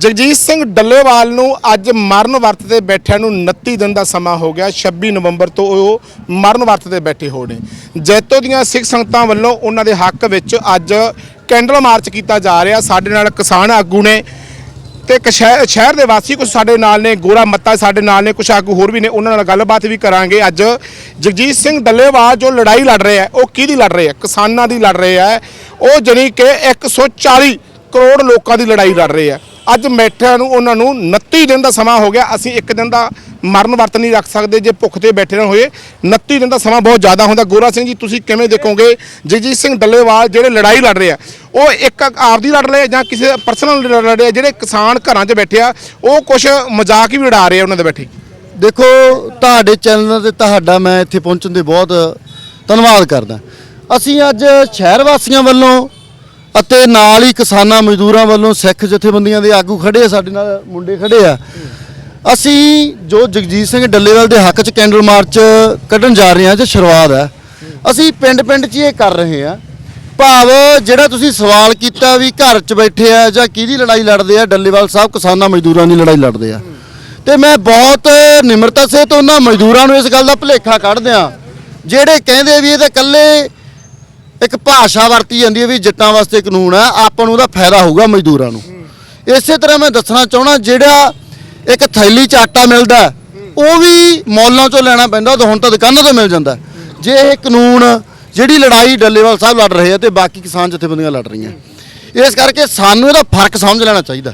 ਜਗਜੀਤ ਸਿੰਘ ਡੱਲੇਵਾਲ ਨੂੰ ਅੱਜ ਮਰਨ ਵਰਤ ਤੇ ਬੈਠਿਆਂ ਨੂੰ 29 ਦਿਨ ਦਾ ਸਮਾਂ ਹੋ ਗਿਆ। 26 ਨਵੰਬਰ ਤੋਂ ਉਹ ਮਰਨ ਵਰਤ ਤੇ ਬੈਠੇ ਹੋਏ ਨੇ। ਜੈਤੋ ਦੀਆਂ ਸਿੱਖ ਸੰਗਤਾਂ ਵੱਲੋਂ ਉਹਨਾਂ ਦੇ ਹੱਕ ਵਿੱਚ ਅੱਜ ਕੈਂਡਲ ਮਾਰਚ ਕੀਤਾ ਜਾ ਰਿਹਾ। ਸਾਡੇ ਨਾਲ ਕਿਸਾਨ ਆਗੂ ਨੇ ਤੇ ਇੱਕ ਸ਼ਹਿ- ਸ਼ਹਿਰ ਦੇ ਵਾਸੀ ਕੁਝ ਸਾਡੇ ਨਾਲ ਨੇ, ਗੋਰਾ ਮੱਤਾ ਸਾਡੇ ਨਾਲ ਨੇ ਕੁਝ ਆਗੂ ਹੋਰ ਵੀ ਨੇ, ਉਹਨਾਂ ਨਾਲ ਗੱਲਬਾਤ ਵੀ ਕਰਾਂਗੇ। ਅੱਜ ਜਗਜੀਤ ਸਿੰਘ ਡੱਲੇਵਾਲ ਜੋ ਲੜਾਈ ਲੜ ਰਹੇ ਹੈ, ਉਹ ਕਿਹਦੀ ਲੜ ਰਹੇ ਹੈ? ਕਿਸਾਨਾਂ ਦੀ ਲੜ ਰਹੇ ਹੈ। ਉਹ ਜਾਣੀ ਕਿ 140 ਕਰੋੜ ਲੋਕਾਂ ਦੀ ਲੜਾਈ ਲੜ ਰਹੇ ਆ। ਅੱਜ ਬੈਠਿਆਂ ਨੂੰ, ਉਹਨਾਂ ਨੂੰ 29 ਦਿਨ ਦਾ ਸਮਾਂ ਹੋ ਗਿਆ। ਅਸੀਂ ਇੱਕ ਦਿਨ ਦਾ ਮਰਨ ਵਰਤ ਨਹੀਂ ਰੱਖ ਸਕਦੇ, ਜੇ ਭੁੱਖ ਤੇ ਬੈਠੇ ਨਾ ਹੋਏ। 29 ਦਿਨ ਦਾ ਸਮਾਂ ਬਹੁਤ ਜ਼ਿਆਦਾ ਹੁੰਦਾ। ਗੋਰਾ ਸਿੰਘ ਜੀ, ਤੁਸੀਂ ਕਿਵੇਂ ਦੇਖੋਗੇ? ਜਗਜੀਤ ਸਿੰਘ ਡੱਲੇਵਾਲ ਜਿਹੜੇ ਲੜਾਈ ਲੜ ਰਹੇ ਆ, ਉਹ ਇੱਕ ਆਪਦੀ ਲੜ ਰਹੇ ਆ ਜਾਂ ਕਿਸੇ ਪਰਸਨਲ ਲੜ ਰਹੇ ਆ? ਜਿਹੜੇ ਕਿਸਾਨ ਘਰਾਂ 'ਚ ਬੈਠੇ ਆ, ਉਹ ਕੁਝ ਮਜ਼ਾਕ ਵੀ ਉਡਾ ਰਹੇ ਆ ਉਹਨਾਂ ਦੇ ਬੈਠੇ। ਦੇਖੋ, ਤੁਹਾਡੇ ਚੈਨਲ ਤੇ ਤੁਹਾਡਾ ਮੈਂ ਇੱਥੇ ਪਹੁੰਚਣ ਦੇ ਬਹੁਤ ਧੰਨਵਾਦ ਕਰਦਾ। ਅਸੀਂ ਅੱਜ ਸ਼ਹਿਰ ਵਾਸੀਆਂ ਵੱਲੋਂ ਅਤੇ ਨਾਲ ਹੀ ਕਿਸਾਨਾਂ ਮਜ਼ਦੂਰਾਂ ਵੱਲੋਂ ਸਿੱਖ ਜਥੇਬੰਦੀਆਂ ਦੇ ਆਗੂ ਖੜੇ ਆ, ਸਾਡੇ ਨਾਲ ਮੁੰਡੇ ਖੜੇ ਆ। ਅਸੀਂ ਜੋ ਜਗਜੀਤ ਸਿੰਘ ਡੱਲੇਵਾਲ ਦੇ ਹੱਕ 'ਚ ਕੈਂਡਲ ਮਾਰਚ ਕੱਢਣ ਜਾ ਰਹੇ ਹਾਂ, ਜੇ ਸ਼ੁਰੂਆਤ ਹੈ, ਅਸੀਂ ਪਿੰਡ-ਪਿੰਡ 'ਚ ਇਹ ਕਰ ਰਹੇ ਹਾਂ। ਭਾਵ ਜਿਹੜਾ ਤੁਸੀਂ ਸਵਾਲ ਕੀਤਾ ਵੀ ਘਰ 'ਚ ਬੈਠੇ ਆ ਜਾਂ ਕਿਹਦੀ ਲੜਾਈ ਲੜਦੇ ਆ, ਡੱਲੇਵਾਲ ਸਾਹਿਬ ਕਿਸਾਨਾਂ ਮਜ਼ਦੂਰਾਂ ਦੀ ਲੜਾਈ ਲੜਦੇ ਆ। ਤੇ ਮੈਂ ਬਹੁਤ ਨਿਮਰਤਾ ਸੇ ਤੋਂ ਉਹਨਾਂ ਮਜ਼ਦੂਰਾਂ ਨੂੰ ਇਸ ਗੱਲ ਦਾ ਭੁਲੇਖਾ ਕੱਢਦਿਆਂ, ਜਿਹੜੇ ਕਹਿੰਦੇ ਵੀ ਇਹ ਤਾਂ ਇਕੱਲੇ ਇੱਕ ਭਾਸ਼ਾ ਵਰਤੀ ਜਾਂਦੀ ਹੈ ਵੀ ਜੱਟਾਂ ਵਾਸਤੇ ਕਾਨੂੰਨ ਆ ਆਪਾਂ ਨੂੰ ਉਹਦਾ ਫਾਇਦਾ ਹੋਊਗਾ ਮਜ਼ਦੂਰਾਂ ਨੂੰ। ਇਸੇ ਤਰ੍ਹਾਂ ਮੈਂ ਦੱਸਣਾ ਚਾਹਣਾ ਜਿਹੜਾ ਇੱਕ ਥੈਲੀ ਚ ਆਟਾ ਮਿਲਦਾ ਉਹ ਵੀ ਮੌਲਾਂ ਚੋਂ ਲੈਣਾ ਪੈਂਦਾ, ਉਹ ਤਾਂ ਹੁਣ ਤਾਂ ਦੁਕਾਨਾਂ ਤੋਂ ਮਿਲ ਜਾਂਦਾ ਜੇ ਇਹ ਕਾਨੂੰਨ ਜਿਹੜੀ ਲੜਾਈ ਡੱਲੇਵਾਲ ਸਾਹਿਬ ਲੜ ਰਹੇ ਆ ਤੇ ਬਾਕੀ ਕਿਸਾਨ ਜਥੇਬੰਦੀਆਂ ਲੜ ਰਹੀਆਂ। ਇਸ ਕਰਕੇ ਸਾਨੂੰ ਇਹਦਾ ਫ਼ਰਕ ਸਮਝ ਲੈਣਾ ਚਾਹੀਦਾ।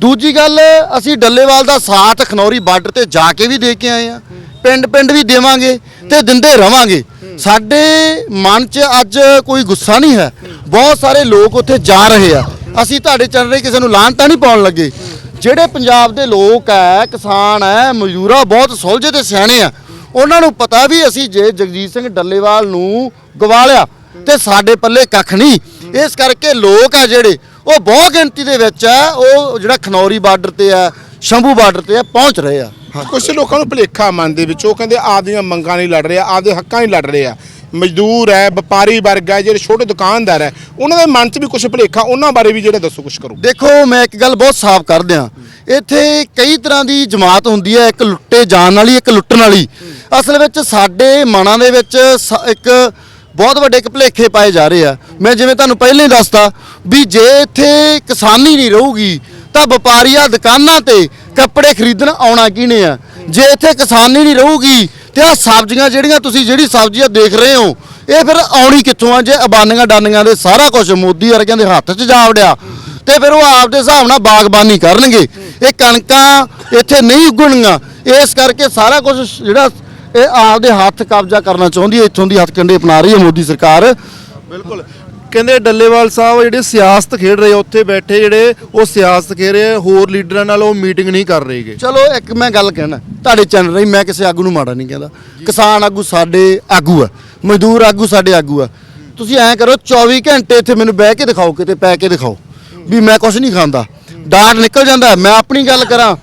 ਦੂਜੀ ਗੱਲ, ਅਸੀਂ ਡੱਲੇਵਾਲ ਦਾ ਸਾਥ ਖਨੌਰੀ ਬਾਰਡਰ ਤੇ ਜਾ ਕੇ ਵੀ ਦੇ ਕੇ ਆਏ ਆ। ਪਿੰਡ ਪਿੰਡ ਵੀ ਦੇਵਾਂਗੇ ਤੇ ਦਿੰਦੇ ਰਵਾਂਗੇ। ਸਾਡੇ ਮਨ 'ਚ ਅੱਜ ਕੋਈ ਗੁੱਸਾ ਨਹੀਂ ਹੈ। ਬਹੁਤ ਸਾਰੇ ਲੋਕ ਉੱਥੇ ਜਾ ਰਹੇ ਆ। ਅਸੀਂ ਤੁਹਾਡੇ ਚੱਲ ਰਹੇ ਕਿਸੇ ਨੂੰ ਲਾਂਟਾ ਨਹੀਂ ਪਾਉਣ ਲੱਗੇ। ਜਿਹੜੇ ਪੰਜਾਬ ਦੇ ਲੋਕ ਹੈ ਕਿਸਾਨ ਹੈ ਮਜ਼ਦੂਰਾ ਬਹੁਤ ਸੁਲਝੇ ਤੇ ਸਿਆਣੇ ਆ। ਉਹਨਾਂ ਨੂੰ ਪਤਾ ਵੀ ਅਸੀਂ ਜੇ ਜਗਜੀਤ ਸਿੰਘ ਡੱਲੇਵਾਲ ਨੂੰ ਗਵਾ ਲਿਆ ਤੇ ਸਾਡੇ ਪੱਲੇ ਕੱਖ ਨਹੀਂ। ਇਸ ਕਰਕੇ ਲੋਕ ਆ ਜਿਹੜੇ, ਉਹ ਬਹੁਤ ਗਿਣਤੀ ਦੇ ਵਿੱਚ ਆ ਉਹ ਜਿਹੜਾ ਖਨੌਰੀ ਬਾਰਡਰ ਤੇ ਆ ਸ਼ੰਭੂ ਬਾਰਡਰ ਤੇ ਆ ਪਹੁੰਚ ਰਹੇ ਆ। ਕੁਝ ਲੋਕਾਂ ਨੂੰ ਭੁਲੇਖਾ ਮਨ ਦੇ ਵਿੱਚ ਉਹ ਕਹਿੰਦੇ ਆਪਦੀਆਂ ਮੰਗਾਂ ਨਹੀਂ ਲੜ ਰਹੇ ਆ ਆਪਦੇ ਹੱਕਾਂ ਨਹੀਂ ਲੜ ਰਹੇ ਆ। ਮਜ਼ਦੂਰ ਹੈ ਵਪਾਰੀ ਵਰਗ ਹੈ ਜਿਹੜੇ ਛੋਟੇ ਦੁਕਾਨਦਾਰ ਹੈ ਉਹਨਾਂ ਦੇ ਮਨ 'ਚ ਵੀ ਕੁਝ ਭੁਲੇਖਾ ਉਹਨਾਂ ਬਾਰੇ ਵੀ ਜਿਹੜੇ ਦੱਸੋ ਕੁਝ ਕਰੋ। ਦੇਖੋ ਮੈਂ ਇੱਕ ਗੱਲ ਬਹੁਤ ਸਾਫ਼ ਕਰ ਦਿਆਂ। ਇੱਥੇ ਕਈ ਤਰ੍ਹਾਂ ਦੀ ਜਮਾਤ ਹੁੰਦੀ ਹੈ ਇੱਕ ਲੁੱਟੇ ਜਾਣ ਵਾਲੀ ਇੱਕ ਲੁੱਟਣ ਵਾਲੀ। ਅਸਲ ਵਿੱਚ ਸਾਡੇ ਮਨਾਂ ਦੇ ਵਿੱਚ ਇੱਕ ਬਹੁਤ ਵੱਡੇ ਇੱਕ ਭੁਲੇਖੇ ਪਾਏ ਜਾ ਰਹੇ ਆ। ਮੈਂ ਜਿਵੇਂ ਤੁਹਾਨੂੰ ਪਹਿਲਾਂ ਹੀ ਦੱਸਤਾ ਵੀ ਜੇ ਇੱਥੇ ਕਿਸਾਨੀ ਨਹੀਂ ਰਹੂਗੀ ਤਾਂ ਵਪਾਰੀਆਂ ਦੁਕਾਨਾਂ ਤੇ ਕੱਪੜੇ ਖਰੀਦਣ ਆਉਣਾ ਕਿਹਨੇ ਆ? ਜੇ ਇੱਥੇ ਕਿਸਾਨੀ ਨਹੀਂ ਰਹੂਗੀ, ਤੇ ਆ ਸਬਜ਼ੀਆਂ ਜਿਹੜੀਆਂ ਤੁਸੀਂ ਜਿਹੜੀ ਸਬਜ਼ੀਆਂ ਦੇਖ ਰਹੇ ਹੋ, ਇਹ ਫਿਰ ਆਉਣੀ ਕਿੱਥੋਂ ਆ? ਜੇ ਅਬਾਨੀਆਂ ਡਾਨੀਆਂ ਦੇ ਸਾਰਾ ਕੁਝ ਮੋਦੀ ਵਰਗਿਆਂ ਦੇ ਹੱਥ 'ਚ ਜਾ ਵੜਿਆ, ਤੇ ਫਿਰ ਉਹ ਆਪਦੇ ਹਿਸਾਬ ਨਾਲ ਬਾਗਬਾਨੀ ਕਰਨਗੇ। ਇਹ ਕਣਕਾਂ ਇੱਥੇ ਨਹੀਂ ਉਗਣਗੀਆਂ। ਇਸ ਕਰਕੇ ਸਾਰਾ ਕੁਝ ਜਿਹੜਾ ਇਹ ਆਪਦੇ ਹੱਥ ਕਬਜ਼ਾ ਕਰਨਾ ਚਾਹੁੰਦੀ ਹੈ, ਇੱਥੋਂ ਦੀ ਹੱਥ ਹੱਥਕੰਡੇ ਅਪਣਾ ਰਹੀ ਹੈ ਮੋਦੀ ਸਰਕਾਰ। ਬਿਲਕੁਲ। ਕਹਿੰਦੇ ਡੱਲੇਵਾਲ ਸਾਹਿਬ ਜਿਹੜੇ ਸਿਆਸਤ ਖੇਡ ਰਹੇ ਆ, ਉੱਥੇ ਬੈਠੇ ਜਿਹੜੇ ਉਹ ਸਿਆਸਤ ਖੇਡ ਰਹੇ ਆ, ਹੋਰ ਲੀਡਰਾਂ ਨਾਲ ਉਹ ਮੀਟਿੰਗ ਨਹੀਂ ਕਰ ਰਹੇਗੇ ਚਲੋ ਇੱਕ ਮੈਂ ਗੱਲ ਕਹਿਣਾ ਤੁਹਾਡੇ ਚੈਨਲ ਰਹੀ ਮੈਂ ਕਿਸੇ ਆਗੂ ਨੂੰ ਮਾੜਾ ਨਹੀਂ ਕਹਿੰਦਾ। ਕਿਸਾਨ ਆਗੂ ਸਾਡੇ ਆਗੂ ਆ ਮਜ਼ਦੂਰ ਆਗੂ ਸਾਡੇ ਆਗੂ ਆ। ਤੁਸੀਂ ਐਂ ਕਰੋ 24 ਘੰਟੇ ਇੱਥੇ ਮੈਨੂੰ ਬਹਿ ਕੇ ਦਿਖਾਓ ਕਿਤੇ ਪੈ ਕੇ ਦਿਖਾਓ ਵੀ ਮੈਂ ਕੁਝ ਨਹੀਂ ਖਾਂਦਾ। ਡਾਟ ਨਿਕਲ ਜਾਂਦਾ ਮੈਂ ਆਪਣੀ ਗੱਲ ਕਰਾਂ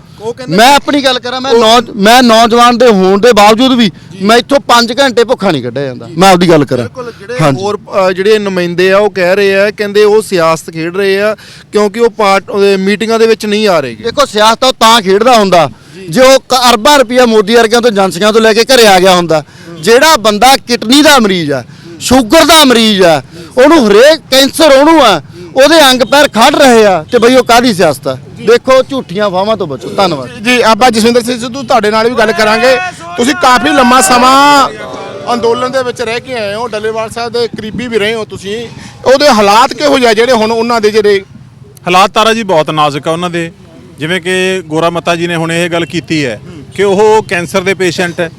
ਮੈਂ ਆਪਣੀ ਗੱਲ ਕਰਾਂ ਮੈਂ ਨੌ ਮੈਂ ਨੌਜਵਾਨ ਦੇ ਹੋਣ ਦੇ ਬਾਵਜੂਦ ਵੀ ਮੈਂ ਇੱਥੋਂ 5 ਘੰਟੇ ਭੁੱਖਾ ਨਹੀਂ ਕੱਢਿਆ ਜਾਂਦਾ। ਮੈਂ ਆਪਦੀ ਗੱਲ ਕਰਾਂ। ਬਿਲਕੁਲ ਜਿਹੜੇ ਹੋਰ ਅ, ਜਿਹੜੇ ਨੁਮਾਇੰਦੇ ਆ ਉਹ ਕਹਿ ਰਹੇ ਆ ਕਹਿੰਦੇ ਉਹ ਸਿਆਸਤ ਖੇਡ ਰਹੇ ਆ ਕਿਉਂਕਿ ਉਹ ਪਾਰਟ ਮੀਟਿੰਗਾਂ ਦੇ ਵਿੱਚ ਨਹੀਂ ਆ ਰਹੇਗੇ ਦੇਖੋ ਸਿਆਸਤ ਉਹ ਤਾਂ ਖੇਡਦਾ ਹੁੰਦਾ। ਜੇ। ਉਹ ਕ- ਅਰਬਾਂ ਰੁਪਇਆ ਮੋਦੀ ਵਰਗਿਆਂ ਤੋਂ ਏਜੰਸੀਆਂ ਤੋਂ ਲੈ ਕੇ ਘਰੇ ਆ ਗਿਆ ਹੁੰਦਾ ਜਿਹੜਾ ਬੰਦਾ ਕਿਡਨੀ ਦਾ ਮਰੀਜ਼ ਆ ਸ਼ੂਗਰ ਦਾ ਮਰੀਜ਼ ਆ ਉਹਨੂੰ ਹਰੇਕ ਕੈਂਸਰ ਉਹਨੂੰ ਆ ਉਹਦੇ ਅੰਗ ਪੈਰ ਖੜ ਰਹੇ ਆ ਤੇ ਬਈ ਉਹ ਕਾਦੀ ਸਿਆਸਤ ਆ? ਦੇਖੋ ਝੂਠੀਆਂ ਫਾਵਾਂ ਤੋਂ ਬਚੋ। ਧੰਨਵਾਦ। ਜੀ ਆਪਾਂ ਜਸਵਿੰਦਰ ਸਿੰਘ ਸਿੱਧੂ ਤੁਹਾਡੇ ਨਾਲ ਵੀ ਗੱਲ ਕਰਾਂਗੇ। ਤੁਸੀਂ ਕਾਫੀ ਲੰਮਾ ਸਮਾਂ ਅੰਦੋਲਨ ਦੇ ਵਿੱਚ ਰਹਿ ਕੇ ਆਏ ਹੋ। ਡੱਲੇਵਾਲ ਸਾਹਿਬ ਦੇ ਕਰੀਬੀ ਵੀ ਰਹੇ ਹੋ ਤੁਸੀਂ। ਉਹਦੇ ਹਾਲਾਤ ਕਿਹੋ ਜਿਹੇ ਆ? ਜਿਹੜੇ ਹੁਣ ਉਹਨਾਂ ਦੇ ਜਿਹੜੇ ਹਾਲਾਤ ਤਾਰਾ ਜੀ ਬਹੁਤ ਨਾਜ਼ੁਕ ਆ ਉਹਨਾਂ ਦੇ। ਜਿਵੇਂ ਕਿ ਗੋਰਾ ਮੱਤਾ ਜੀ ਨੇ ਹੁਣ ਇਹ ਗੱਲ ਕੀਤੀ ਹੈ ਕਿ ਉਹ ਕੈਂਸਰ ਦੇ ਪੇਸ਼ੈਂਟ ਹੈ।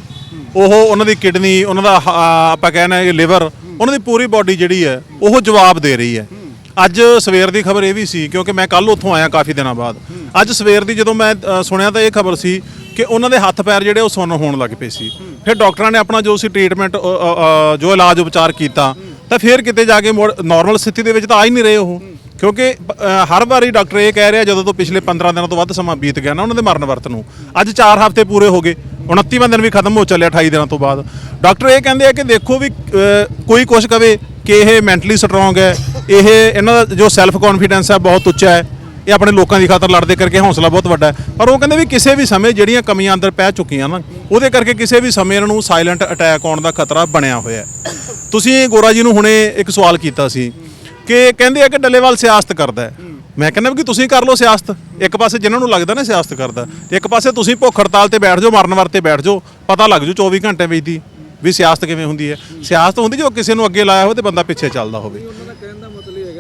ਉਹ ਉਹਨਾਂ ਦੀ ਕਿਡਨੀ ਉਹਨਾਂ ਦਾ ਆਪਾਂ ਕਹਿੰਦੇ ਲਿਵਰ ਉਹਨਾਂ ਦੀ ਪੂਰੀ ਬਾਡੀ ਜਿਹੜੀ ਹੈ ਉਹ ਜਵਾਬ ਦੇ ਰਹੀ ਹੈ। ਅੱਜ ਸਵੇਰ ਦੀ ਖਬਰ ਇਹ ਵੀ ਸੀ ਕਿਉਂਕਿ ਮੈਂ ਕੱਲ ਉੱਥੋਂ ਆਇਆ ਕਾਫੀ ਦਿਨਾਂ ਬਾਅਦ। ਅੱਜ ਸਵੇਰ ਦੀ ਜਦੋਂ ਮੈਂ ਅ, ਸੁਣਿਆ ਤਾਂ ਇਹ ਖਬਰ ਸੀ ਕਿ ਉਹਨਾਂ ਦੇ ਹੱਥ ਪੈਰ ਜਿਹੜੇ ਉਹ ਸੁੰਨ ਹੋਣ ਲੱਗ ਪਏ ਸੀ। ਫਿਰ ਡਾਕਟਰਾਂ ਨੇ ਆਪਣਾ ਜੋ ਸੀ ਟ੍ਰੀਟਮੈਂਟ ਜੋ ਇਲਾਜ ਉਪਚਾਰ ਕੀਤਾ ਤਾਂ ਫਿਰ ਕਿਤੇ ਜਾ ਕੇ ਨਾਰਮਲ ਸਥਿਤੀ ਦੇ ਵਿੱਚ ਤਾਂ ਆ ਹੀ ਨਹੀਂ ਰਹੇ ਉਹ। ਕਿਉਂਕਿ ਅ, ਹਰ ਵਾਰੀ ਡਾਕਟਰ ਇਹ ਕਹਿ ਰਿਹਾ ਜਦੋਂ ਤੋਂ ਪਿਛਲੇ 15 ਦਿਨਾਂ ਤੋਂ ਵੱਧ ਸਮਾਂ ਬੀਤ ਗਿਆ ਨਾ ਉਹਨਾਂ ਦੇ ਮਰਨ ਵਰਤ ਨੂੰ ਅੱਜ 4 ਹਫ਼ਤੇ ਪੂਰੇ ਹੋ ਗਏ 29ਵਾਂ ਦਿਨ ਵੀ ਖਤਮ ਹੋ ਚੱਲਿਆ 28 ਦਿਨਾਂ ਤੋਂ ਬਾਅਦ। ਡਾਕਟਰ ਇਹ ਕਹਿੰਦੇ ਆ ਕਿ ਦੇਖੋ ਵੀ ਅ, ਕੋਈ ਕੁਛ ਕਵੇ ਕਿ ਇਹ ਮੈਂਟਲੀ ਸਟਰੋਂਗ ਹੈ, ਇਹ ਇਹਨਾਂ ਦਾ ਜੋ ਸੈਲਫ ਕੌਨਫੀਡੈਂਸ ਹੈ ਬਹੁਤ ਉੱਚਾ ਹੈ, ਇਹ ਆਪਣੇ ਲੋਕਾਂ ਦੀ ਖਾਤਰ ਲੜਦੇ ਕਰਕੇ ਹੌਸਲਾ ਬਹੁਤ ਵੱਡਾ ਹੈ। ਪਰ ਉਹ ਕਹਿੰਦੇ ਵੀ ਕਿਸੇ ਵੀ ਸਮੇਂ ਜਿਹੜੀਆਂ ਕਮੀਆਂ ਅੰਦਰ ਪੈ ਚੁੱਕੀਆਂ ਨਾ, ਉਹਦੇ ਕਰਕੇ ਕਿਸੇ ਵੀ ਸਮੇਂ ਇਹਨਾਂ ਨੂੰ ਸਾਇਲੈਂਟ ਅਟੈਕ ਆਉਣ ਦਾ ਖਤਰਾ ਬਣਿਆ ਹੋਇਆ ਹੈ। ਤੁਸੀਂ ਗੋਰਾ ਜੀ ਨੂੰ ਹੁਣੇ ਇੱਕ ਸਵਾਲ ਕੀਤਾ ਸੀ ਕਿ ਕਹਿੰਦੇ ਆ ਕਿ ਡੱਲੇਵਾਲ ਸਿਆਸਤ ਕਰਦਾ ਮੈਂ ਕਹਿੰਦਾ ਵੀ ਕਿ ਤੁਸੀਂ ਕਰ ਲਓ ਸਿਆਸਤ, ਇੱਕ ਪਾਸੇ ਜਿਨ੍ਹਾਂ ਨੂੰ ਲੱਗਦਾ ਨਾ ਸਿਆਸਤ ਕਰਦਾ ਤੇ ਇੱਕ ਪਾਸੇ ਤੁਸੀਂ ਭੁੱਖ ਹੜਤਾਲ ਤੇ ਬੈਠ ਜਾਓ, ਮਰਨ ਵਰਤੇ ਬੈਠ ਜਾਓ, ਪਤਾ ਲੱਗ ਜੂ 24 ਘੰਟੇ ਵਿੱਚ ਦੀ ਵੀ ਸਿਆਸਤ ਕਿਵੇਂ ਹੁੰਦੀ ਹੈ? ਸਿਆਸਤ ਹੁੰਦੀ ਜੋ ਕਿਸੇ ਨੂੰ ਅੱਗੇ ਲਾਇਆ ਹੋਵੇ ਤੇ ਬੰਦਾ ਪਿੱਛੇ ਚੱਲਦਾ ਹੋਵੇ।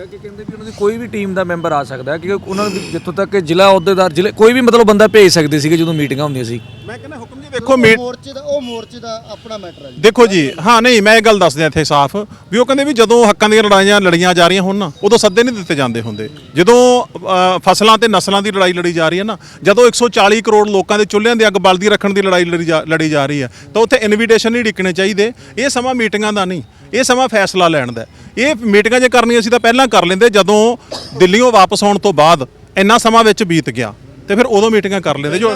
ਹੈਗਾ ਕਿ ਕਹਿੰਦੇ ਵੀ ਉਹਨਾਂ ਦੀ ਕੋਈ ਵੀ ਟੀਮ ਦਾ ਮੈਂਬਰ ਆ ਸਕਦਾ ਕਿਉਂਕਿ ਉਹਨਾਂ ਨੂੰ ਜਿੱਥੋਂ ਤੱਕ ਕਿ ਜ਼ਿਲ੍ਹਾ ਅਹੁਦੇਦਾਰ ਜ਼ਿਲ੍ਹੇ ਕੋਈ ਵੀ ਮਤਲਬ ਬੰਦਾ ਭੇਜ ਸਕਦੇ ਸੀਗੇ ਜਦੋਂ ਮੀਟਿੰਗਾਂ ਹੁੰਦੀਆਂ ਸੀ। ਮੈਂ ਕਹਿੰਦਾ ਹੁਕਮ ਜੀ ਦੇਖੋ ਮੀਟ ਮੋਰਚੇ ਦਾ ਉਹ ਮੋਰਚੇ ਦਾ ਆਪਣਾ ਮੈਟਰ ਹੈ ਜੀ। ਦੇਖੋ ਜੀ ਹਾਂ ਨਹੀਂ ਮੈਂ ਇਹ ਗੱਲ ਦੱਸ ਦਿਆਂ ਇੱਥੇ ਸਾਫ਼ ਵੀ ਉਹ ਕਹਿੰਦੇ ਵੀ ਜਦੋਂ ਹੱਕਾਂ ਦੀਆਂ ਲੜਾਈਆਂ ਲੜੀਆਂ ਜਾ ਰਹੀਆਂ ਹੋਣ ਨਾ ਉਦੋਂ ਸੱਦੇ ਨਹੀਂ ਦਿੱਤੇ ਜਾਂਦੇ ਹੁੰਦੇ। ਜਦੋਂ ਅ, ਫਸਲਾਂ ਤੇ ਨਸਲਾਂ ਦੀ ਲੜਾਈ ਲੜੀ ਜਾ ਰਹੀ ਹੈ ਨਾ ਜਦੋਂ 140 ਕਰੋੜ ਲੋਕਾਂ ਦੇ ਚੁੱਲ੍ਹਿਆਂ ਦੀ ਅੱਗ ਬਲਦੀ ਰੱਖਣ ਦੀ ਲੜਾਈ ਲੜੀ ਜਾ ਲੜੀ ਜਾ ਰਹੀ ਹੈ ਤਾਂ ਉੱਥੇ ਇਨਵੀਟੇਸ਼ਨ ਨਹੀਂ ਡਿੱਕਣੇ ਚਾਹੀਦੇ। ਇਹ ਸਮਾਂ ਮੀਟਿੰਗਾਂ ਦਾ ਨਹੀਂ। ਇਹ ਸਮਾਂ ਫੈਸਲਾ ਲੈਣ ਦਾ। ਇਹ ਮੀਟਿੰਗਾਂ ਜੇ ਕਰਨੀਆਂ ਸੀ ਤਾਂ ਪਹਿਲਾਂ ਕਰ ਲੈਂਦੇ ਜਦੋਂ ਦਿੱਲੀੋਂ ਵਾਪਸ ਆਉਣ ਤੋਂ ਬਾਅਦ ਇੰਨਾ ਸਮਾਂ ਵਿੱਚ ਬੀਤ ਗਿਆ ਤੇ ਫਿਰ ਉਦੋਂ ਮੀਟਿੰਗਾਂ ਕਰ ਲੈਂਦੇ। ਜੋ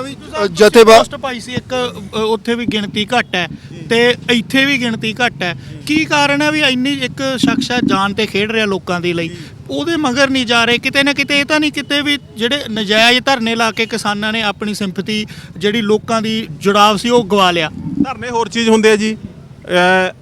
ਜਥੇਬਾ ਪੋਸਟ ਪਾਈ ਸੀ ਇੱਕ ਉੱਥੇ ਵੀ ਗਿਣਤੀ ਘੱਟ ਹੈ ਤੇ ਇੱਥੇ ਵੀ ਗਿਣਤੀ ਘੱਟ ਹੈ। ਕੀ ਕਾਰਨ ਹੈ ਵੀ ਇੰਨੀ ਇੱਕ ਸ਼ਖਸ ਹੈ ਜਾਨ ਤੇ ਖੇਡ ਰਿਹਾ ਲੋਕਾਂ ਦੇ ਲਈ? ਉਹਦੇ ਮਗਰ ਨਹੀਂ ਜਾ ਰਹੇ ਕਿਤੇ ਨਾ ਕਿਤੇ ਇਹ ਤਾਂ ਨਹੀਂ ਕਿਤੇ ਵੀ ਜਿਹੜੇ ਨਜਾਇਜ਼ ਧਰਨੇ ਲਾ ਕੇ ਕਿਸਾਨਾਂ ਨੇ ਆਪਣੀ ਸਿੰਪਥੀ ਜਿਹੜੀ ਲੋਕਾਂ ਦੀ ਜੁੜਾਵ ਸੀ ਉਹ ਗਵਾ ਲਿਆ। ਧਰਨੇ ਹੋਰ ਚੀਜ਼ ਹੁੰਦੇ ਆ ਜੀ।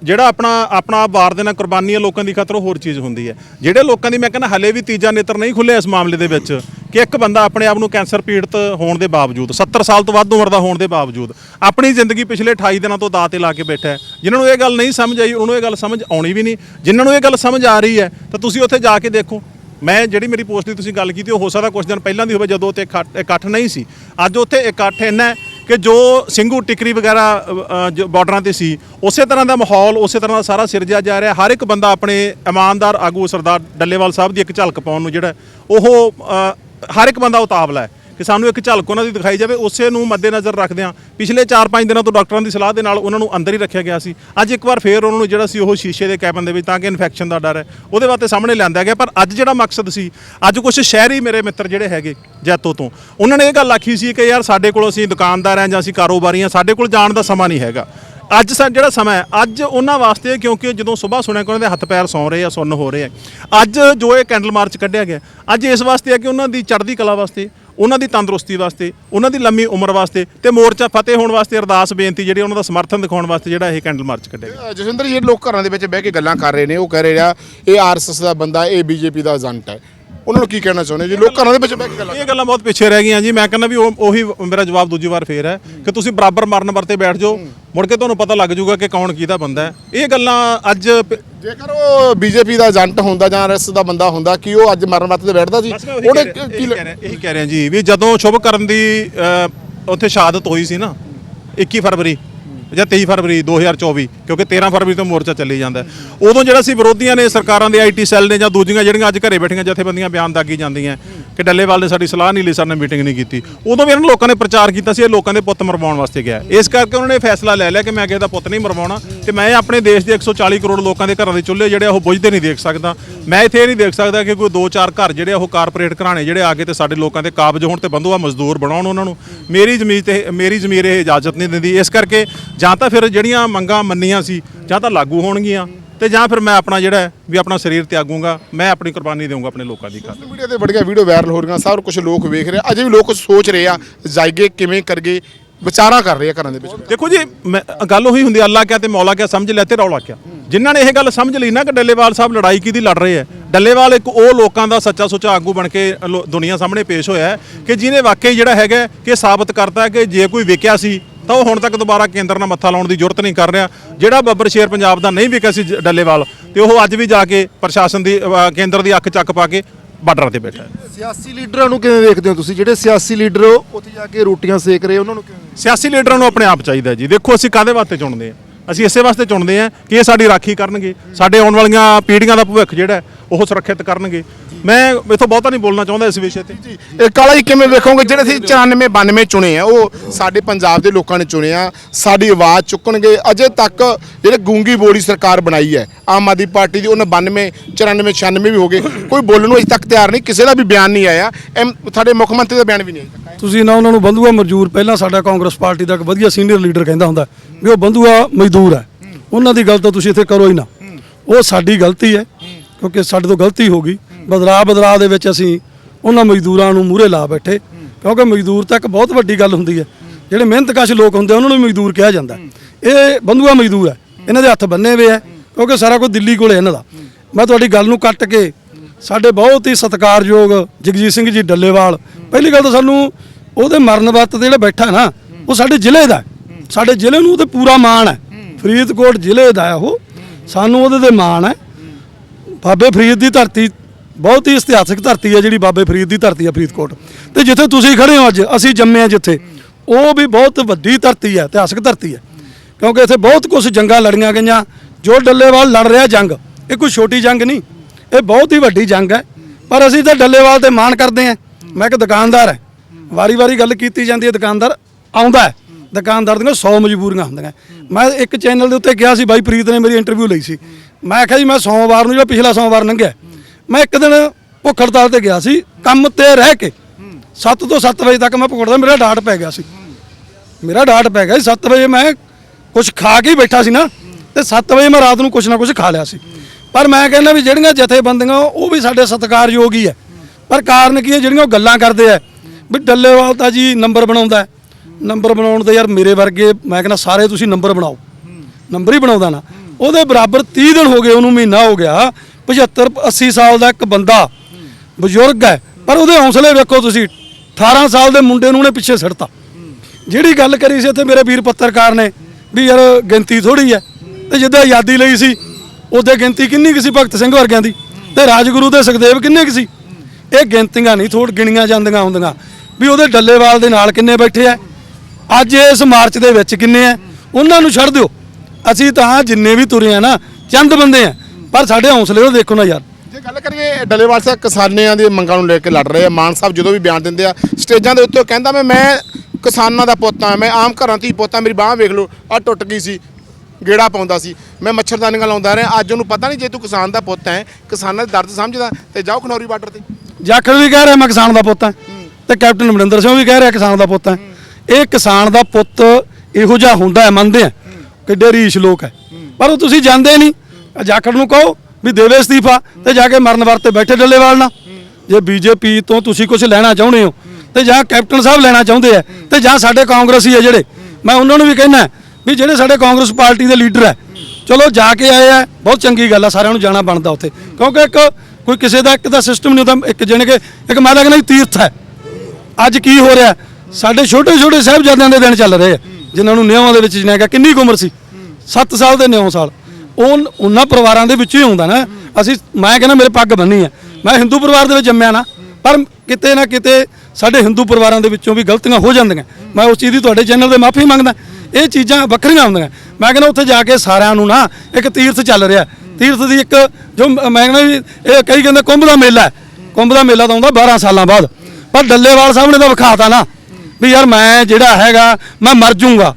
ਜਿਹੜਾ ਆਪਣਾ ਆਪਣਾ ਵਾਰ ਦੇ ਨਾਲ ਕੁਰਬਾਨੀਆਂ ਲੋਕਾਂ ਦੀ ਖਾਤਰ ਉਹ ਹੋਰ ਚੀਜ਼ ਹੁੰਦੀ ਹੈ। ਜਿਹੜੇ ਲੋਕਾਂ ਦੀ ਮੈਂ ਕਹਿੰਦਾ ਹਲੇ ਵੀ ਤੀਜਾ ਨੇਤਰ ਨਹੀਂ ਖੁੱਲਿਆ ਇਸ ਮਾਮਲੇ ਦੇ ਵਿੱਚ ਕਿ ਇੱਕ ਬੰਦਾ ਆਪਣੇ ਆਪ ਨੂੰ ਕੈਂਸਰ ਪੀੜਤ ਹੋਣ ਦੇ ਬਾਵਜੂਦ 70 ਸਾਲ ਤੋਂ ਵੱਧ ਉਮਰ ਦਾ ਹੋਣ ਦੇ ਬਾਵਜੂਦ, ਆਪਣੀ ਜ਼ਿੰਦਗੀ ਪਿਛਲੇ 28 ਦਿਨਾਂ ਤੋਂ ਦਾਅ ਤੇ ਲਾ ਕੇ ਬੈਠਾ ਹੈ। ਜਿਨ੍ਹਾਂ ਨੂੰ ਇਹ ਗੱਲ ਨਹੀਂ ਸਮਝ ਆਈ, ਉਹਨੂੰ ਇਹ ਗੱਲ ਸਮਝ ਆਉਣੀ ਵੀ ਨਹੀਂ। ਜਿਨ੍ਹਾਂ ਨੂੰ ਇਹ ਗੱਲ ਸਮਝ ਆ ਰਹੀ ਹੈ, ਤਾਂ ਤੁਸੀਂ ਉੱਥੇ ਜਾ ਕੇ ਦੇਖੋ। ਮੈਂ ਜਿਹੜੀ ਮੇਰੀ ਪੋਸਟ ਦੀ ਤੁਸੀਂ ਗੱਲ ਕੀਤੀ, ਉਹ ਹੋ ਸਕਦਾ ਕੁਝ ਦਿਨ ਪਹਿਲਾਂ ਦੀ ਹੋਵੇ, ਜਦੋਂ ਉੱਥੇ ਇਕੱਠ ਇਕੱਠ ਨਹੀਂ ਸੀ। ਅੱਜ ਉੱਥੇ ਇਕੱਠ ਇੰਨਾ ਕਿ ਜੋ ਸਿੰਘੂ ਟਿਕਰੀ ਵਗੈਰਾ ਅ, ਅ, ਬਾਰਡਰਾਂ ਤੇ ਸੀ ਉਸੇ ਤਰ੍ਹਾਂ ਦਾ ਮਾਹੌਲ ਉਸੇ ਤਰ੍ਹਾਂ ਦਾ ਸਾਰਾ ਸਿਰਜਿਆ ਜਾ ਰਿਹਾ। ਹਰ ਇੱਕ ਬੰਦਾ ਆਪਣੇ ਇਮਾਨਦਾਰ ਆਗੂ ਸਰਦਾਰ ਡੱਲੇਵਾਲ ਸਾਹਿਬ ਦੀ ਇੱਕ ਝਲਕ ਪਾਉਣ ਨੂੰ ਜਿਹੜਾ ਉਹ ਹਰ ਇੱਕ ਬੰਦਾ ਉਤਾਵਲਾ ਹੈ। ਕਿ ਸਾਨੂੰ ਇੱਕ ਝਲਕ ਉਹਨਾਂ ਦੀ ਦਿਖਾਈ ਜਾਵੇ, ਉਸੇ ਨੂੰ ਮੱਦੇਨਜ਼ਰ ਰੱਖਦਿਆਂ ਪਿਛਲੇ 4-5 ਦਿਨਾਂ ਤੋਂ ਡਾਕਟਰਾਂ ਦੀ ਸਲਾਹ ਦੇ ਨਾਲ ਉਹਨਾਂ ਨੂੰ ਅੰਦਰ ਹੀ ਰੱਖਿਆ ਗਿਆ ਸੀ। ਅੱਜ ਇੱਕ ਵਾਰ ਫੇਰ ਉਹਨਾਂ ਨੂੰ ਜਿਹੜਾ ਸੀ ਉਹ ਸ਼ੀਸ਼ੇ ਦੇ ਕੈਬਨ ਦੇ ਵਿੱਚ, ਤਾਂ ਕਿ ਇਨਫੈਕਸ਼ਨ ਦਾ ਡਰ ਹੈ। ਉਹਦੇ ਵਾਸਤੇ ਸਾਹਮਣੇ ਲਿਆਂਦਾ ਗਿਆ, ਪਰ ਅੱਜ ਜਿਹੜਾ ਮਕਸਦ ਸੀ, ਅੱਜ ਕੁਝ ਸ਼ਹਿਰੀ ਮੇਰੇ ਮਿੱਤਰ ਜਿਹੜੇ ਹੈਗੇ ਜੈਤੋ ਤੋਂ, ਉਹਨਾਂ ਨੇ ਇਹ ਗੱਲ ਆਖੀ ਸੀ ਕਿ ਯਾਰ ਸਾਡੇ ਕੋਲ ਅਸੀਂ ਦੁਕਾਨਦਾਰ ਹਾਂ ਜਾਂ ਅਸੀਂ ਕਾਰੋਬਾਰੀ ਹਾਂ, ਸਾਡੇ ਕੋਲ ਜਾਣ ਦਾ ਸਮਾਂ ਨਹੀਂ ਹੈਗਾ। ਅੱਜ ਸਾ, ਜਿਹੜਾ ਸਮਾਂ ਹੈ, ਅੱਜ ਉਹਨਾਂ ਵਾਸਤੇ ਕਿਉਂਕਿ ਜਦੋਂ ਸਵੇਰ ਸੁਣਿਆ ਕਿ ਉਹਨਾਂ ਦੇ ਹੱਥ ਪੈਰ ਸੌਂ ਰਹੇ ਆ, ਸੁੰਨ ਹੋ ਰਹੇ ਆ, ਅੱਜ ਜੋ ਇਹ ਕੈਂਡਲ ਮਾਰਚ ਕੱਢਿਆ ਗਿਆ, ਅੱਜ ਇਸ ਵਾਸਤੇ ਹੈ ਕਿ ਉਹਨਾਂ ਦੀ ਚੜ੍ਹਦੀ ਕਲਾ ਵਾਸਤੇ ਉਹਨਾਂ ਦੀ ਤੰਦਰੁਸਤੀ ਵਾਸਤੇ ਉਹਨਾਂ ਦੀ ਲੰਮੀ ਉਮਰ ਵਾਸਤੇ ਤੇ ਮੋਰਚਾ ਫਤਿਹ ਹੋਣ ਵਾਸਤੇ ਅਰਦਾਸ ਬੇਨਤੀ ਜਿਹੜੀ ਉਹਨਾਂ ਦਾ ਸਮਰਥਨ ਦਿਖਾਉਣ ਵਾਸਤੇ ਜਿਹੜਾ ਇਹ ਕੈਂਡਲ ਮਾਰਚ ਅ, ਜਸਵਿੰਦਰ ਜੀ, ਲੋਕ ਘਰਾਂ ਦੇ ਵਿੱਚ ਬਹਿ ਕੇ ਗੱਲਾਂ ਕਰ ਰਹੇ ਨੇ ਉਹ ਕਹਿ ਰਹੇ ਆ ਇਹ ਆਰਐਸਐਸ ਦਾ ਬੰਦਾ ਇਹ ਬੀਜੇਪੀ ਦਾ ਏਜੰਟ ਹੈ। ਉਹਨਾਂ ਨੂੰ ਕੀ ਕਹਿਣਾ ਚਾਹੁੰਦੇ ਜੀ? ਲੋਕ ਘਰਾਂ ਦੇ ਵਿੱਚ ਬਹਿ ਕੇ ਗੱਲਾਂ ਇਹ ਗੱਲਾਂ ਬਹੁਤ ਪਿੱਛੇ ਰਹਿ ਗਈਆਂ ਜੀ ਮੈਂ ਕਹਿੰਦਾ ਵੀ ਉਹ ਉਹੀ ਮੇਰਾ ਜਵਾਬ ਦੂਜੀ ਵਾਰ ਫੇਰ ਹੈ ਕਿ ਤੁਸੀਂ ਬਰਾਬਰ ਮਰਨ ਵਰਤੇ ਬੈਠ ਜਾਓ ਮੁੜ ਕੇ ਤੁਹਾਨੂੰ ਪਤਾ ਲੱਗ ਜਾਊਗਾ ਕਿ ਕੌਣ ਕਿਹਦਾ ਬੰਦਾ ਹੈ। ਇਹ ਗੱਲਾਂ ਅੱਜ ਜੇਕਰ ਉਹ ਬੀਜੇਪੀ ਦਾ ਏਜੰਟ ਹੁੰਦਾ ਜਾਂ ਆਰਐਸਐਸ ਦਾ ਬੰਦਾ ਹੁੰਦਾ ਕੀ ਉਹ ਅੱਜ ਮਰਨ ਮੱਤ ਤੇ ਬੈਠਦਾ ਸੀ ਉਹਨੇ ਕੀ ਇਹੀ ਕਹਿ ਰਿਹਾ ਇਹੀ ਕਹਿ ਰਿਹਾ ਜੀ ਵੀ ਜਦੋਂ ਸ਼ੁਭ ਕਰਨ ਦੀ ਉੱਥੇ ਸ਼ਹਾਦਤ ਹੋਈ ਸੀ ਨਾ 21 ਫਰਵਰੀ ਜਾਂ 23 ਫਰਵਰੀ 2024 ਕਿਉਂਕਿ 13 ਫਰਵਰੀ ਤੋਂ ਮੋਰਚਾ ਚੱਲੀ ਜਾਂਦਾ ਉਦੋਂ ਜਿਹੜਾ ਸੀ ਵਿਰੋਧੀਆਂ ਨੇ ਸਰਕਾਰਾਂ ਦੇ ਆਈਟੀ ਸੈੱਲ ਨੇ ਜਾਂ ਦੂਜੀਆਂ ਜਿਹੜੀਆਂ ਅੱਜ ਘਰੇ ਬੈਠੀਆਂ ਜਥੇਬੰਦੀਆਂ ਬਿਆਨ ਦਾਗੀ ਜਾਂਦੀਆਂ ਕਿ ਡੱਲੇਵਾਲ ਨੇ ਸਾਡੀ ਸਲਾਹ ਨਹੀਂ ਲਈ ਸਾਡੇ ਨਾਲ ਮੀਟਿੰਗ ਨਹੀਂ ਕੀਤੀ। ਉਦੋਂ ਵੀ ਇਹਨਾਂ ਲੋਕਾਂ ਨੇ ਪ੍ਰਚਾਰ ਕੀਤਾ ਸੀ, ਇਹ ਲੋਕਾਂ ਦੇ ਪੁੱਤ ਮਰਵਾਉਣ ਵਾਸਤੇ ਗਿਆ ਇਸ ਕਰਕੇ ਉਹਨਾਂ ਨੇ ਫੈਸਲਾ ਲੈ ਲਿਆ ਕਿ ਮੈਂ ਕਿਸੇ ਦਾ ਪੁੱਤ ਨਹੀਂ ਮਰਵਾਉਣਾ ਤੇ ਮੈਂ ਆਪਣੇ ਦੇਸ਼ ਦੇ 140 ਕਰੋੜ ਲੋਕਾਂ ਦੇ ਘਰਾਂ ਦੇ ਚੁੱਲ੍ਹੇ ਜਿਹੜੇ ਉਹ ਬੁਝਦੇ ਨਹੀਂ ਦੇਖ ਸਕਦਾ। ਮੈਂ ਇੱਥੇ ਇਹ ਨਹੀਂ ਦੇਖ ਸਕਦਾ ਕਿ ਕੋਈ ਦੋ ਚਾਰ ਘਰ ਜਿਹੜੇ ਆ ਉਹ ਕਾਰਪੋਰੇਟ ਘਰਾਣੇ ਜਿਹੜੇ ਆ ਕੇ ਤੇ ਸਾਡੇ ਲੋਕਾਂ ਦੇ ਕਾਬਜ ਹੋਣ ਤੇ ਬੰਦੂਆ ਮਜ਼ਦੂਰ ਬਣਾਉਣ ਉਹਨਾਂ ਨੂੰ। ਮੇਰੀ ਜ਼ਮੀਰ ਤੇ ਮੇਰੀ ਜ਼ਮੀਰ ਇਹ ਇਜਾਜ਼ਤ ਨਹੀਂ ਦਿੰਦੀ। ਇਸ ਕਰਕੇ ਜਾਂ ਤਾਂ ਫਿਰ ਜਿਹੜੀਆਂ ਮੰਗਾਂ ਮੰਨੀਆਂ ਸੀ ਜਾਂ ਤਾਂ ਲਾਗੂ ਹੋਣਗੀਆਂ ਤੇ ਜਾਂ ਫਿਰ ਮੈਂ ਆਪਣਾ ਜਿਹੜਾ ਵੀ ਆਪਣਾ ਸਰੀਰ ਤਿਆਗੂੰਗਾ ਮੈਂ ਆਪਣੀ ਕੁਰਬਾਨੀ ਦੇਵਾਂਗਾ ਆਪਣੇ ਲੋਕਾਂ ਦੀ ਖਾਤਰ। ਮੀਡੀਆ ਤੇ ਬੜੀਆਂ ਵੀਡੀਓ ਵਾਇਰਲ ਹੋ ਰਹੀਆਂ ਸਭ ਕੁਝ ਲੋਕ ਵੇਖ ਰਹੇ। ਅਜੇ ਵੀ ਲੋਕ ਸੋਚ ਰਹੇ ਆ ਜਾਈਏ ਕਿਵੇਂ ਕਰਗੇ ਵਿਚਾਰਾ ਕਰ ਰਹੇ ਆ ਘਰਾਂ ਦੇ ਵਿੱਚ। ਦੇਖੋ ਜੀ ਮੈਂ- ਗੱਲ ਉਹੀ ਹੁੰਦੀ ਅੱਲਾ ਕਿਆ ਤੇ ਮੌਲਾ ਕਿਆ ਸਮਝ ਲੈ ਤੇ ਰੌਲਾ ਕਿਆ। ਜਿਨ੍ਹਾਂ ਨੇ ਇਹ ਗੱਲ ਸਮਝ ਲਈ ਨਾ ਕਿ ਡੱਲੇਵਾਲ ਸਾਹਿਬ ਲੜਾਈ ਕਿਹਦੀ ਲੜ ਰਹੇ ਹੈ ਡੱਲੇਵਾਲ ਇੱਕ ਉਹ ਲੋਕਾਂ ਦਾ ਸੱਚਾ ਸੁੱਚਾ ਆਗੂ ਬਣ ਕੇ ਦੁਨੀਆ ਸਾਹਮਣੇ ਪੇਸ਼ ਹੋਇਆ ਕਿ ਜਿਹਨੇ ਵਾਕਈ ਜਿਹੜਾ ਹੈਗਾ ਕਿ ਸਾਬਤ ਕਰਤਾ ਕਿ ਜੇ ਕੋਈ ਵਿਕਿਆ ਸੀ ਤਾਂ ਉਹ ਹੁਣ ਤੱਕ ਦੁਬਾਰਾ ਕੇਂਦਰ ਨਾਲ ਮੱਥਾ ਲਾਉਣ ਦੀ ਜ਼ਰੂਰਤ ਨਹੀਂ ਕਰ ਰਿਹਾ। ਜਿਹੜਾ ਬੱਬਰ ਸ਼ੇਰ ਪੰਜਾਬ ਦਾ ਨਹੀਂ ਵਿਕਿਆ ਸੀ ਜ- ਡੱਲੇਵਾਲ ਤੇ ਉਹ ਅੱਜ ਵੀ ਜਾ ਕੇ ਪ੍ਰਸ਼ਾਸਨ ਦੀ ਅ, ਕੇਂਦਰ ਦੀ ਅੱਖ ਚੱਕ ਪਾ ਕੇ ਬਾਰਡਰਾਂ ਤੇ ਬੈਠਾ ਹੈ। ਸਿਆਸੀ ਲੀਡਰਾਂ ਨੂੰ ਕਿਵੇਂ ਵੇਖਦੇ ਹੋ ਤੁਸੀਂ? ਜਿਹੜੇ ਸਿਆਸੀ ਲੀਡਰ ਉੱਥੇ ਜਾ ਕੇ ਰੋਟੀਆਂ ਸੇਕ ਰਹੇ ਉਹਨਾਂ ਨੂੰ ਕਿਵੇਂ ਸਿਆਸੀ ਲੀਡਰਾਂ ਨੂੰ ਆਪਣੇ ਆਪ ਚਾਹੀਦਾ ਜੀ। ਦੇਖੋ ਅਸੀਂ ਕਾਦੇ ਵਾਸਤੇ ਚੁਣਦੇ ਆ ਅਸੀਂ ਇਸੇ ਵਾਸਤੇ ਚੁਣਦੇ ਆ ਕਿ ਇਹ ਸਾਡੀ ਰਾਖੀ ਕਰਨਗੇ। ਸਾਡੇ ਆਉਣ ਵਾਲੀਆਂ ਪੀੜ੍ਹੀਆਂ ਦਾ ਭਵਿੱਖ ਜਿਹੜਾ ਹੈ, ਉਹ ਸੁਰੱਖਿਅਤ ਕਰਨਗੇ। ਮੈਂ ਇਥੋਂ ਬਹੁਤਾ ਨਹੀਂ ਬੋਲਣਾ ਚਾਹੁੰਦਾ ਇਸ ਵਿਸ਼ੇ ਤੇ। ਇਹ ਕਾਲਾ ਜੀ ਕਿਵੇਂ ਵੇਖੋਗੇ? ਜਿਹੜੇ ਸੀ 94 92 ਚੁਣੇ ਆ ਉਹ ਸਾਡੇ ਪੰਜਾਬ ਦੇ ਲੋਕਾਂ ਨੇ ਚੁਣੇ ਆ ਸਾਡੀ ਆਵਾਜ਼ ਚੁੱਕਣਗੇ। ਅਜੇ ਤੱਕ ਜਿਹੜੇ ਗੂੰਗੀ ਬੋੜੀ ਸਰਕਾਰ ਬਣਾਈ ਹੈ ਆਮ ਆਦਮੀ ਪਾਰਟੀ ਦੀ ਉਹਨੇ 92 94 96 ਵੀ ਹੋ ਗਏ। ਕੋਈ ਬੋਲਣ ਨੂੰ ਅਜੇ ਤੱਕ ਤਿਆਰ ਨਹੀਂ ਕਿਸੇ ਦਾ ਵੀ ਬਿਆਨ ਨਹੀਂ ਆਇਆ। ਐਮ ਸਾਡੇ ਮੁੱਖ ਮੰਤਰੀ ਦਾ ਬਿਆਨ ਵੀ ਨਹੀਂ ਆਇਆ। ਤੁਸੀਂ ਨਾ ਉਹਨਾਂ ਨੂੰ ਬੰਧੂਆ ਮਜ਼ਦੂਰ ਪਹਿਲਾਂ ਸਾਡਾ ਕਾਂਗਰਸ ਪਾਰਟੀ ਦਾ ਇੱਕ ਵਧੀਆ ਸੀਨੀਅਰ ਲੀਡਰ ਕਹਿੰਦਾ ਹੁੰਦਾ ਵੀ ਉਹ ਬੰਧੂਆ ਮਜ਼ਦੂਰ ਹੈ। ਉਹਨਾਂ ਦੀ ਗੱਲ ਤਾਂ ਤੁਸੀਂ ਇੱਥੇ ਕਰੋ ਹੀ ਨਾ। ਉਹ ਸਾਡੀ ਗਲਤੀ ਹੈ। ਕਿਉਂਕਿ ਸਾਡੇ ਤੋਂ ਗਲਤੀ ਹੋ ਗਈ। ਬਦਲਾਅ ਬਦਲਾਅ ਦੇ ਵਿੱਚ ਅਸੀਂ ਉਹਨਾਂ ਮਜ਼ਦੂਰਾਂ ਨੂੰ ਮੂਹਰੇ ਲਾ ਬੈਠੇ। ਕਿਉਂਕਿ ਮਜ਼ਦੂਰ ਤਾਂ ਇੱਕ ਬਹੁਤ ਵੱਡੀ ਗੱਲ ਹੁੰਦੀ ਹੈ। ਜਿਹੜੇ ਮਿਹਨਤਕਸ਼ ਲੋਕ ਹੁੰਦੇ ਆ, ਉਹਨਾਂ ਨੂੰ ਵੀ ਮਜ਼ਦੂਰ ਕਿਹਾ ਜਾਂਦਾ ਇਹ ਬੰਧੂਆ ਮਜ਼ਦੂਰ ਹੈ। ਇਹਨਾਂ ਦੇ ਹੱਥ ਬੰਨੇ ਹੋਏ ਹੈ। ਕਿਉਂਕਿ ਸਾਰਾ ਕੁਝ ਦਿੱਲੀ ਕੋਲੇ ਇਹਨਾਂ ਦਾ। ਮੈਂ ਤੁਹਾਡੀ ਗੱਲ ਨੂੰ ਕੱਟ ਕੇ ਸਾਡੇ ਬਹੁਤ ਹੀ ਸਤਿਕਾਰਯੋਗ ਜਗਜੀਤ ਸਿੰਘ ਜੀ ਡੱਲੇਵਾਲ ਪਹਿਲੀ ਗੱਲ ਤਾਂ ਸਾਨੂੰ ਉਹਦੇ ਮਰਨ ਵਕਤ ਤੇ ਜਿਹੜਾ ਬੈਠਾ ਨਾ ਉਹ ਸਾਡੇ ਜ਼ਿਲ੍ਹੇ ਦਾ ਸਾਡੇ ਜ਼ਿਲ੍ਹੇ ਨੂੰ ਉਹਤੇ ਪੂਰਾ ਮਾਣ ਹੈ। ਫਰੀਦਕੋਟ ਜ਼ਿਲ੍ਹੇ ਦਾ ਉਹ। ਸਾਨੂੰ ਉਹਦੇ ਤੇ ਮਾਣ ਹੈ। ਬਾਬੇ ਫਰੀਦ ਦੀ ਧਰਤੀ ਬਹੁਤ ਹੀ ਇਤਿਹਾਸਕ ਧਰਤੀ ਹੈ ਜਿਹੜੀ ਬਾਬੇ ਫਰੀਦ ਦੀ ਧਰਤੀ ਹੈ ਫਰੀਦਕੋਟ। ਤੇ ਜਿੱਥੇ ਤੁਸੀਂ ਖੜੇ ਹੋ ਅੱਜ, ਅਸੀਂ ਜੰਮੇ ਆ ਜਿੱਥੇ। ਉਹ ਵੀ ਬਹੁਤ ਵੱਡੀ ਧਰਤੀ ਹੈ, ਇਤਿਹਾਸਕ ਧਰਤੀ ਹੈ। ਕਿਉਂਕਿ ਇੱਥੇ ਬਹੁਤ ਕੁਝ ਜੰਗਾਂ ਲੜੀਆਂ ਗਈਆਂ, ਜੋ ਡੱਲੇਵਾਲ ਲੜ ਰਿਹਾ ਜੰਗ, ਇਹ ਕੋਈ ਛੋਟੀ ਜੰਗ ਨਹੀਂ, ਇਹ ਬਹੁਤ ਹੀ ਵੱਡੀ ਜੰਗ ਹੈ। ਪਰ ਅਸੀਂ ਤਾਂ ਡੱਲੇਵਾਲ ਤੇ ਮਾਣ ਕਰਦੇ ਹਾਂ। ਮੈਂ ਇੱਕ ਦੁਕਾਨਦਾਰ ਹੈ। ਵਾਰੀ-ਵਾਰੀ ਗੱਲ ਕੀਤੀ ਜਾਂਦੀ ਹੈ, ਦੁਕਾਨਦਾਰ ਆਉਂਦਾ ਹੈ। ਦੁਕਾਨਦਾਰ ਦੀਆਂ 100 ਮਜਬੂਰੀਆਂ ਹੁੰਦੀਆਂ। ਮੈਂ ਇੱਕ ਚੈਨਲ ਦੇ ਉੱਤੇ ਕਿਹਾ ਸੀ, ਬਾਈ ਪ੍ਰੀਤ ਨੇ ਮੇਰੀ ਇੰਟਰਵਿਊ ਲਈ ਸੀ। ਮੈਂ ਕਿਹਾ ਜੀ, ਮੈਂ ਸੋਮਵਾਰ ਨੂੰ ਜਿਹੜਾ ਪਿਛਲਾ ਸੋਮਵਾਰ ਲੰਘਿਆ, ਮੈਂ ਇੱਕ ਦਿਨ ਭੁੱਖ ਹੜਤਾਲ ਤੇ ਗਿਆ ਸੀ, ਕੰਮ ਤੇ ਰਹਿ ਕੇ 7 ਤੋਂ 7 ਵਜੇ ਤੱਕ ਮੈਂ ਭੁੱਖੜਦਾ ਮੇਰਾ ਡਾਟ ਪੈ ਗਿਆ ਸੀ। ਮੇਰਾ ਡਾਟ ਪੈ ਗਿਆ ਸੀ 7 ਵਜੇ ਮੈਂ ਕੁਝ ਖਾ ਕੇ ਬੈਠਾ ਸੀ ਨਾ, ਤੇ 7 ਵਜੇ ਮੈਂ ਰਾਤ ਨੂੰ ਕੁਝ ਨਾ ਕੁਝ ਖਾ ਲਿਆ ਸੀ। ਪਰ ਮੈਂ ਕਹਿੰਦਾ ਵੀ ਜਿਹੜੀਆਂ ਜਥੇਬੰਦੀਆਂ, ਉਹ ਵੀ ਸਾਡੇ ਸਤਿਕਾਰਯੋਗ ਹੀ ਹੈ। ਪਰ ਕਾਰਨ ਕੀ ਹੈ, ਜਿਹੜੀਆਂ ਉਹ ਗੱਲਾਂ ਕਰਦੇ ਆ, ਵੀ ਡੱਲੇਵਾਲ ਤਾਂ ਜੀ ਨੰਬਰ ਬਣਾਉਂਦਾ ਨੰਬਰ ਬਣਾਉਣ ਦੇ ਯਾਰ ਮੇਰੇ ਵਰਗੇ, ਮੈਂ ਕਹਿੰਦਾ, ਸਾਰੇ ਤੁਸੀਂ ਨੰਬਰ ਬਣਾਓ। ਨੰਬਰ ਹੀ ਬਣਾਉਂਦਾ ਨਾ। ਉਹਦੇ ਬਰਾਬਰ 30 ਦਿਨ ਹੋ ਗਏ, ਉਹਨੂੰ ਮਹੀਨਾ ਹੋ ਗਿਆ। 75 80 ਸਾਲ ਦਾ ਇੱਕ ਬੰਦਾ ਬਜ਼ੁਰਗ ਹੈ। ਪਰ ਉਹਦੇ ਹੌਸਲੇ ਵੇਖੋ ਤੁਸੀਂ 18 ਸਾਲ ਦੇ ਮੁੰਡੇ ਨੂੰ ਉਹਨੇ ਪਿੱਛੇ ਸਿੱਟਤਾ। ਜਿਹੜੀ ਗੱਲ ਕਰੀ ਸੀ ਇੱਥੇ ਮੇਰੇ ਵੀਰ ਪੱਤਰਕਾਰ ਨੇ, ਵੀ ਯਾਰ ਗਿਣਤੀ ਥੋੜੀ ਹੈ। ਤੇ ਜਿੱਦਾਂ ਆਜ਼ਾਦੀ ਲਈ ਸੀ, ਉਹਦੇ ਗਿਣਤੀ ਕਿੰਨੀ ਕੁ ਸੀ ਭਗਤ ਸਿੰਘ ਵਰਗਿਆਂ ਦੀ? ਤੇ ਰਾਜਗੁਰੂ ਤੇ ਸੁਖਦੇਵ ਕਿੰਨੇ ਕੁ ਸੀ? ਇਹ ਗਿਣਤੀਆਂ ਨਹੀਂ ਥੋੜ ਗਿਣੀਆਂ ਜਾਂਦੀਆਂ ਹੁੰਦੀਆਂ। ਵੀ ਉਹਦੇ ਡੱਲੇਵਾਲ ਦੇ ਨਾਲ ਕਿੰਨੇ ਬੈਠੇ ਆ? ਅੱਜ ਇਸ ਮਾਰਚ ਦੇ ਵਿੱਚ ਕਿੰਨੇ ਆ? ਉਹਨਾਂ ਨੂੰ ਛੱਡ ਦਿਓ। ਅਸੀਂ ਤਾਂ ਜਿੰਨੇ ਵੀ ਤੁਰੇ ਆ ਨਾ ਚੰਦ ਬੰਦੇ ਆ। ਪਰ ਸਾਡੇ ਹੌਸਲੇ ਉਹ ਦੇਖੋ ਨਾ ਯਾਰ। ਜੇ ਗੱਲ ਕਰੀਏ ਡੱਲੇਵਾਲ ਸਾਹਿਬ ਕਿਸਾਨਾਂ ਦੀਆਂ ਮੰਗਾਂ ਨੂੰ ਲੈ ਕੇ ਲੜ ਰਹੇ ਆ। ਮਾਨ ਸਾਹਿਬ ਜਦੋਂ ਵੀ ਬਿਆਨ ਦਿੰਦੇ ਆ ਸਟੇਜਾਂ ਦੇ ਉੱਤੇ ਕਹਿੰਦਾ ਮੈਂ ਮੈਂ ਕਿਸਾਨਾਂ ਦਾ ਪੁੱਤ ਆ ਮੈਂ ਆਮ ਘਰਾਂ ਦੀ ਪੁੱਤ ਆ ਮੇਰੀ ਬਾਹ ਵੇਖ ਲਓ ਆ ਟੁੱਟ ਗਈ ਸੀ ਗੇੜਾ ਪਾਉਂਦਾ ਸੀ। ਮੈਂ ਮੱਛਰਦਾਨੀਆਂ ਲਾਉਂਦਾ ਰਿਹਾ ਅੱਜ ਉਹਨੂੰ ਪਤਾ ਨਹੀਂ ਜੇ ਤੂੰ ਕਿਸਾਨ ਦਾ ਪੁੱਤ ਹੈ ਕਿਸਾਨਾਂ ਦੇ ਦਰਦ ਸਮਝਦਾ ਤੇ ਜਾਓ ਖਨੌਰੀ ਬਾਰਡਰ ਤੇ। ਜਾਖੜ ਵੀ ਕਹਿ ਰਿਹਾ ਮੈਂ ਕਿਸਾਨ ਦਾ ਪੁੱਤ ਹਾਂ। ਤੇ ਕੈਪਟਨ ਅਮਰਿੰਦਰ ਸਿੰਘ ਵੀ ਕਹਿ ਰਿਹਾ ਕਿਸਾਨ ਦਾ ਪੁੱਤ ਹੈ ਇਹ ਕਿਸਾਨ ਦਾ ਪੁੱਤ ਇਹੋ ਜਿਹਾ ਹੁੰਦਾ ਹੈ ਮੰਨਦੇ ਆ। ਕਿੱਡੇ ਰੀਸ਼ ਲੋਕ ਹੈ ਪਰ ਉਹ ਤੁਸੀਂ ਜਾਂਦੇ ਨਹੀਂ। ਜਾਖੜ ਨੂੰ ਕਹੋ ਵੀ ਦੇਵੇ ਅਸਤੀਫਾ ਤੇ ਜਾ ਕੇ ਮਰਨ ਵਰਤੇ ਬੈਠੇ ਡੱਲੇਵਾਲ ਨਾਲ। ਜੇ ਬੀਜੇਪੀ ਤੋਂ ਤੁਸੀਂ ਕੁਝ ਲੈਣਾ ਚਾਹੁੰਦੇ ਹੋ ਤੇ ਜਾਂ ਕੈਪਟਨ ਸਾਹਿਬ ਲੈਣਾ ਚਾਹੁੰਦੇ ਆ ਤੇ ਜਾਂ ਸਾਡੇ ਕਾਂਗਰਸੀ ਆ ਜਿਹੜੇ। ਮੈਂ ਉਹਨਾਂ ਨੂੰ ਵੀ ਕਹਿਣਾ ਵੀ ਜਿਹੜੇ ਸਾਡੇ ਕਾਂਗਰਸ ਪਾਰਟੀ ਦੇ ਲੀਡਰ ਹੈ ਚਲੋ ਜਾ ਕੇ ਆਏ ਆ ਬਹੁਤ ਚੰਗੀ ਗੱਲ ਆ, ਸਾਰਿਆਂ ਨੂੰ ਜਾਣਾ ਬਣਦਾ ਉੱਥੇ। ਕਿਉਂਕਿ ਇੱਕ ਕੋਈ ਕਿਸੇ ਦਾ, ਇੱਕ ਦਾ ਸਿਸਟਮ ਨਹੀਂ ਹੁੰਦਾ, ਇੱਕ ਜਾਣੀ ਕਿ ਇੱਕ ਮੈਂ ਤਾਂ ਤੀਰਥ ਹੈ ਅੱਜ ਕੀ ਹੋ ਰਿਹਾ? ਸਾਡੇ ਛੋਟੇ ਛੋਟੇ ਸਾਹਿਬਜ਼ਾਦਿਆਂ ਦੇ ਦਿਨ ਚੱਲ ਰਹੇ ਆ ਜਿਨ੍ਹਾਂ ਨੂੰ ਨਿਆਵਾਂ ਦੇ ਵਿੱਚ ਜਨੇਗਾ ਕਿੰਨੀ ਕੁ ਉਮਰ ਸੀ? 7 ਸਾਲ ਦੇ 9 ਸਾਲ। ਉਹ ਉਹਨਾਂ ਪਰਿਵਾਰਾਂ ਦੇ ਵਿੱਚੋਂ ਹੀ ਆਉਂਦਾ ਨਾ। ਅਸੀਂ ਮੈਂ ਕਹਿੰਦਾ ਮੇਰੇ ਪੱਗ ਬੰਨੀ ਆ। ਮੈਂ ਹਿੰਦੂ ਪਰਿਵਾਰ ਦੇ ਵਿੱਚ ਜੰਮਿਆ ਨਾ ਪਰ ਕਿਤੇ ਨਾ ਕਿਤੇ ਸਾਡੇ ਹਿੰਦੂ ਪਰਿਵਾਰਾਂ ਦੇ ਵਿੱਚੋਂ ਵੀ ਗਲਤੀਆਂ ਹੋ ਜਾਂਦੀਆਂ। ਮੈਂ ਉਸ ਚੀਜ਼ ਦੀ ਤੁਹਾਡੇ ਚੈਨਲ ਤੇ ਮਾਫੀ ਮੰਗਦਾ। ਇਹ ਚੀਜ਼ਾਂ ਵੱਖਰੀਆਂ ਹੁੰਦੀਆਂ। ਮੈਂ ਕਹਿੰਦਾ ਉੱਥੇ ਜਾ ਕੇ ਸਾਰਿਆਂ ਨੂੰ ਨਾ ਇੱਕ ਤੀਰਥ ਚੱਲ ਰਿਹਾ। ਤੀਰਥ ਦੀ ਇੱਕ ਜੋ ਮ- ਕਹਿੰਦਾ ਵੀ ਇਹ ਕਈ ਕਹਿੰਦੇ ਕੁੰਭ ਦਾ ਮੇਲਾ ਹੈ। ਕੁੰਭ ਦਾ ਮੇਲਾ ਤਾਂ ਆਉਂਦਾ 12 ਸਾਲਾਂ ਬਾਅਦ। ਪਰ ਡੱਲੇਵਾਲ ਸਾਹਿਬ ਨੇ ਤਾਂ ਵਿਖਾਤਾ ਨਾ। ਵੀ ਯਾਰ ਮੈਂ ਜਿਹੜਾ ਹੈਗਾ, ਮੈਂ ਮਰ ਜਾਊਂਗਾ।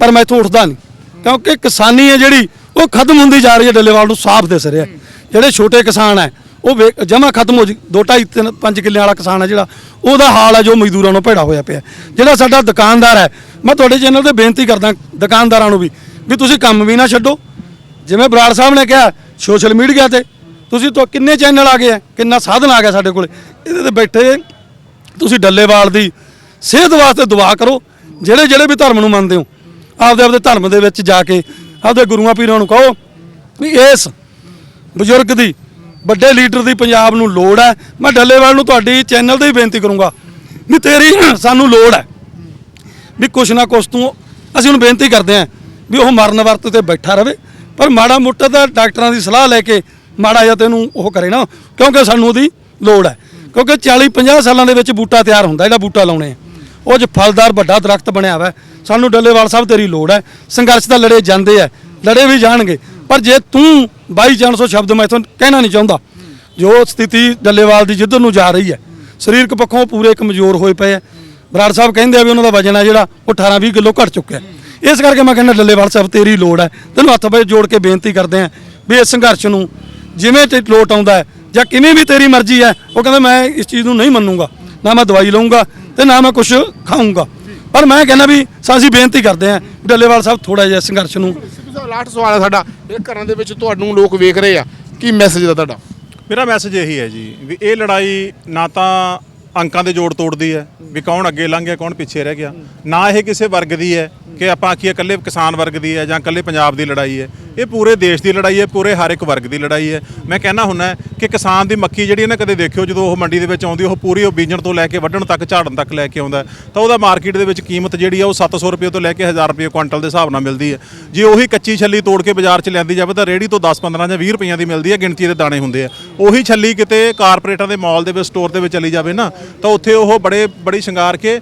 ਪਰ ਮੈਂ ਇੱਥੋਂ ਉੱਠਦਾ ਨਹੀਂ। ਕਿਉਂਕਿ ਕਿਸਾਨੀ ਹੈ ਜਿਹੜੀ, ਉਹ ਖਤਮ ਹੁੰਦੀ ਜਾ ਰਹੀ ਹੈ ਡੱਲੇਵਾਲ ਨੂੰ ਸਾਫ਼ ਦਿਸ ਰਿਹਾ। ਜਿਹੜੇ ਛੋਟੇ ਕਿਸਾਨ ਹੈ, ਉਹ ਜਮਾ ਖਤਮ ਹੋ ਜੀ 2 2.5 3 5 ਕਿੱਲੇ ਵਾਲਾ ਕਿਸਾਨ ਹੈ ਜਿਹੜਾ, ਉਹਦਾ ਹਾਲ ਹੈ ਜੋ ਮਜ਼ਦੂਰਾਂ ਨੂੰ ਭੇੜਾ ਹੋਇਆ ਪਿਆ। ਜਿਹੜਾ ਸਾਡਾ ਦੁਕਾਨਦਾਰ ਹੈ, ਮੈਂ ਤੁਹਾਡੇ ਚੈਨਲ ਤੇ ਬੇਨਤੀ ਕਰਦਾ ਦੁਕਾਨਦਾਰਾਂ ਨੂੰ ਵੀ ਵੀ ਤੁਸੀਂ ਕੰਮ ਵੀ ਨਾ ਛੱਡੋ। ਜਿਵੇਂ ਬਰਾੜ ਸਾਹਿਬ ਨੇ ਕਿਹਾ ਸੋਸ਼ਲ ਮੀਡੀਆ ਤੇ, ਤੁਸੀਂ ਤੋਂ ਕਿੰਨੇ ਚੈਨਲ ਆ ਗਏ ਆ, ਕਿੰਨਾ ਸਾਧਨ ਆ ਗਿਆ ਸਾਡੇ ਕੋਲ। ਇਹਦੇ ਤੇ ਬੈਠੇ ਤੁਸੀਂ ਡੱਲੇਵਾਲ ਦੀ ਸਿਹਤ ਵਾਸਤੇ ਦੁਆ ਕਰੋ, ਜਿਹੜੇ ਜਿਹੜੇ ਵੀ ਧਰਮ ਨੂੰ ਮੰਨਦੇ ਹੋ, ਆਪਦੇ ਆਪਦੇ ਧਰਮ ਦੇ ਵਿੱਚ ਜਾ ਕੇ ਆਪਦੇ ਗੁਰੂਆਂ ਪੀਰਾਂ ਨੂੰ ਕਹੋ ਵੀ ਇਸ ਬਜ਼ੁਰਗ ਦੀ, ਵੱਡੇ ਲੀਡਰ ਦੀ ਪੰਜਾਬ ਨੂੰ ਲੋੜ ਹੈ। ਮੈਂ ਡੱਲੇਵਾਲ ਨੂੰ ਤੁਹਾਡੀ ਚੈਨਲ ਤੇ ਹੀ ਬੇਨਤੀ ਕਰੂੰਗਾ ਵੀ ਤੇਰੀ ਸਾਨੂੰ ਲੋੜ ਹੈ। ਵੀ ਕੁਛ ਨਾ ਕੁਛ ਤੂੰ, ਅਸੀਂ ਹੁਣ ਬੇਨਤੀ ਕਰਦੇ ਆਂ ਵੀ ਉਹ ਮਰਨ ਵਰਤ ਤੇ ਬੈਠਾ ਰਵੇ, ਪਰ ਮਾੜਾ ਮੋਟਾ ਤਾਂ ਡਾਕਟਰਾਂ ਦੀ ਸਲਾਹ ਲੈ ਕੇ ਮਾੜਾ ਜਿਹਾ ਤੈਨੂੰ ਉਹ ਕਰੇ ਨਾ, ਕਿਉਂਕਿ ਸਾਨੂੰ ਉਹਦੀ ਲੋੜ ਹੈ। ਕਿਉਂਕਿ 40 50 ਸਾਲਾਂ ਦੇ ਵਿੱਚ ਬੂਟਾ ਤਿਆਰ ਹੁੰਦਾ, ਜਿਹੜਾ ਬੂਟਾ ਲਾਉਣੇ ਆ। ਉਹ ਚ ਫਲਦਾਰ ਵੱਡਾ ਦਰਖਤ ਬਣਿਆ ਹੋਇਆ ਸਾਨੂੰ ਡੱਲੇਵਾਲ ਸਾਹਿਬ ਤੇਰੀ ਲੋੜ ਹੈ। ਸੰਘਰਸ਼ ਤਾਂ ਲੜੇ ਜਾਂਦੇ ਆ ਲੜੇ ਵੀ ਜਾਣਗੇ। ਪਰ ਜੇ ਤੂੰ 22 ਸ਼ਬਦ ਮੈਂ ਇਥੋਂ ਕਹਿਣਾ ਨਹੀਂ ਚਾਹੁੰਦਾ। ਜੋ ਸਥਿਤੀ ਡੱਲੇਵਾਲ ਦੀ ਜਿੱਧਰ ਨੂੰ ਜਾ ਰਹੀ ਹੈ। ਸਰੀਰਕ ਪੱਖੋਂ ਪੂਰੇ ਕਮਜ਼ੋਰ ਹੋਏ ਪਏ ਆ ਬਰਾੜ ਸਾਹਿਬ ਕਹਿੰਦੇ ਆ ਵੀ ਉਹਨਾਂ ਦਾ ਵਜਨ ਹੈ ਜਿਹੜਾ ਉਹ 18 20 ਕਿਲੋ ਘਟ ਚੁੱਕਿਆ ਇਸ ਕਰਕੇ ਮੈਂ ਕਹਿੰਦਾ ਡੱਲੇਵਾਲ ਸਾਹਿਬ ਤੇਰੀ ਲੋੜ ਹੈ। ਤੈਨੂੰ ਹੱਥ ਪਏ ਜੋੜ ਕੇ ਬੇਨਤੀ ਕਰਦੇ ਆ ਵੀ ਇਸ ਸੰਘਰਸ਼ ਨੂੰ ਜਿਵੇਂ ਤੇ ਲੋਟ ਆਉਂਦਾ ਹੈ ਜਾਂ ਕਿਵੇਂ ਵੀ ਤੇਰੀ ਮਰਜ਼ੀ ਹੈ, ਉਹ ਕਹਿੰਦਾ ਮੈਂ ਇਸ ਚੀਜ਼ ਨੂੰ ਨਹੀਂ ਮੰਨੂਗਾ। ਨਾ ਮੈਂ ਦਵਾਈ ਲਵਾਂਗਾ ਤੇ ਨਾ ਮੈਂ ਕੁਝ ਖਾਊਂਗਾ। ਪਰ ਮੈਂ ਕਹਿੰਦਾ ਵੀ ਸਾਸੀ ਬੇਨਤੀ ਕਰਦੇ ਆ ਡੱਲੇਵਾਲ ਸਾਹਿਬ ਥੋੜਾ ਜਿਹਾ ਸੰਘਰਸ਼ ਨੂੰ ਲਾਸਟ ਸਵਾਲ ਹੈ ਸਾਡਾ। ਇਹ ਘਰਾਂ ਦੇ ਵਿੱਚ ਤੁਹਾਨੂੰ ਲੋਕ ਵੇਖ ਰਹੇ ਆ। ਕੀ ਮੈਸੇਜ ਦਾ ਤੁਹਾਡਾ? ਮੇਰਾ ਮੈਸੇਜ ਇਹੀ ਹੈ ਜੀ ਵੀ ਇਹ ਲੜਾਈ ਨਾ ਤਾਂ ਅੰਕਾਂ ਦੇ ਜੋੜ ਤੋੜਦੀ ਹੈ ਵੀ ਕੌਣ ਅੱਗੇ ਲੰਘ ਗਿਆ ਕੌਣ ਪਿੱਛੇ ਰਹਿ ਗਿਆ। ਨਾ ਇਹ ਕਿਸੇ ਵਰਗ ਦੀ ਹੈ। ਕਿ ਆਪਾਂ ਆਖੀਏ ਇਕੱਲੇ ਕਿਸਾਨ ਵਰਗ ਦੀ ਹੈ ਜਾਂ ਇਕੱਲੇ ਪੰਜਾਬ ਦੀ ਲੜਾਈ ਹੈ, ਇਹ ਪੂਰੇ ਦੇਸ਼ ਦੀ ਲੜਾਈ ਹੈ, ਪੂਰੇ ਹਰ ਇੱਕ ਵਰਗ ਦੀ ਲੜਾਈ ਹੈ। ਮੈਂ ਕਹਿੰਦਾ ਹੁੰਦਾ ਕਿ ਕਿਸਾਨ ਦੀ ਮੱਕੀ ਜਿਹੜੀ ਹੈ ਨਾ ਕਦੇ ਦੇਖਿਓ, ਜਦੋਂ ਉਹ ਮੰਡੀ ਦੇ ਵਿੱਚ ਆਉਂਦੀ, ਉਹ ਪੂਰੀ ਉਹ ਬੀਜਣ ਤੋਂ ਲੈ ਕੇ ਵੱਢਣ ਤੱਕ, ਝਾੜਨ ਤੱਕ ਲੈ ਕੇ ਆਉਂਦਾ ਤਾਂ ਉਹਦਾ ਮਾਰਕੀਟ ਦੇ ਵਿੱਚ ਕੀਮਤ ਜਿਹੜੀ ਆ ਉਹ 700 ਰੁਪਏ ਤੋਂ ਲੈ ਕੇ 1000 ਰੁਪਏ ਕੁਇੰਟਲ ਦੇ ਹਿਸਾਬ ਨਾਲ ਮਿਲਦੀ ਹੈ। ਜੇ ਉਹੀ ਕੱਚੀ ਛੱਲੀ ਤੋੜ ਕੇ ਬਾਜ਼ਾਰ 'ਚ ਲਿਆਂਦੀ ਜਾਵੇ, ਤਾਂ ਰੇੜੀ ਤੋਂ 10 15 ਜਾਂ 20 ਰੁਪਈਆਂ ਦੀ ਮਿਲਦੀ ਹੈ, ਗਿਣਤੀ ਦੇ ਦਾਣੇ ਹੁੰਦੇ ਆ। ਉਹੀ ਛੱਲੀ ਕਿਤੇ ਕਾਰਪੋਰੇਟਾਂ ਦੇ ਮਾਲ ਦੇ ਵਿੱਚ, ਸਟੋਰ ਦੇ ਵਿੱਚ ਚਲੀ ਜਾਵੇ ਨਾ, ਤਾਂ ਉੱਥੇ ਉਹ ਬੜੇ, ਬੜੀ ਸ਼ਿੰਗਾਰ ਕੇ